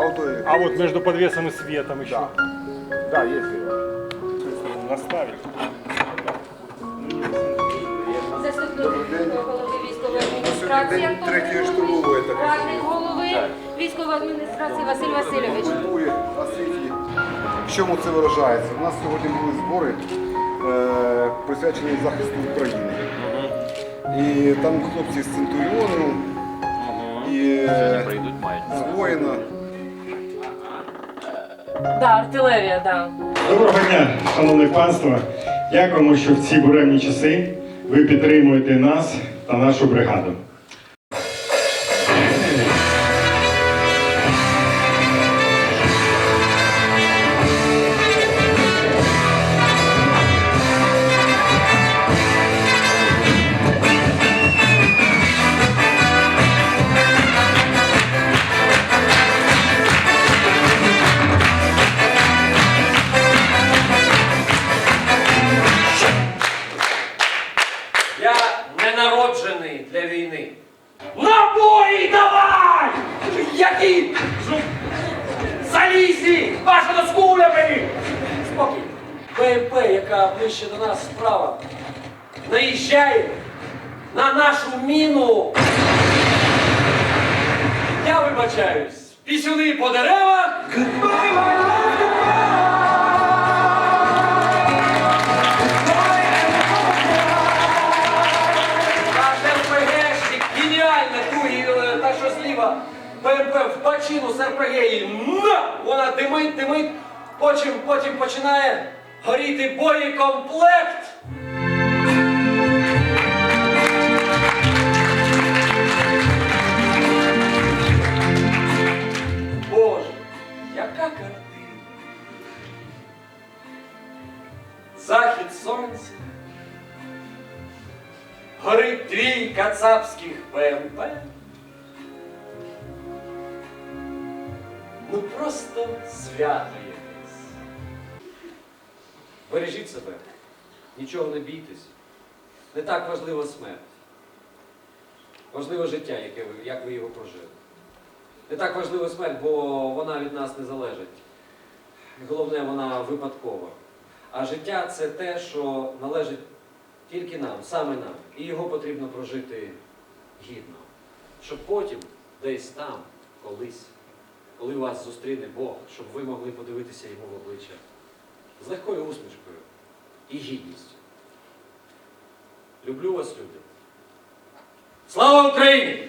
А вот между подвесом и светом еще. Да. Да, есть его. Наставить. Заступник голови військової адміністрації День третьої штурмової так. радник голови військової адміністрації Василь Васильович. освіті. В чому це виражається? У нас сьогодні були збори, е, присвячені захисту України. І там хлопці з Центуріону і е, з воїна. Да, артилерія, да. Доброго дня, шановне панство. Дякуємо, що в ці буремні часи ви підтримуєте нас та нашу бригаду. Які? Залізі! Ваша кулями! Спокій. БМП, яка ближче до нас справа, наїжджає на нашу міну. Я вибачаюсь. Пісюни по деревах. Бачину на! Вона димить, димить, потім, потім починає горіти боєкомплект. Боже, яка картина! Захід сонця. Горить дві кацапських БМП. Ну просто свято якесь. Бережіть себе, нічого не бійтесь. Не так важлива смерть. Важливе життя, яке ви, як ви його прожили. Не так важлива смерть, бо вона від нас не залежить. Головне, вона випадкова. А життя це те, що належить тільки нам, саме нам. І його потрібно прожити гідно. Щоб потім, десь там, колись, коли вас зустріне Бог, щоб ви могли подивитися йому в обличчя з легкою усмішкою і гідністю. Люблю вас, люди. Слава Україні!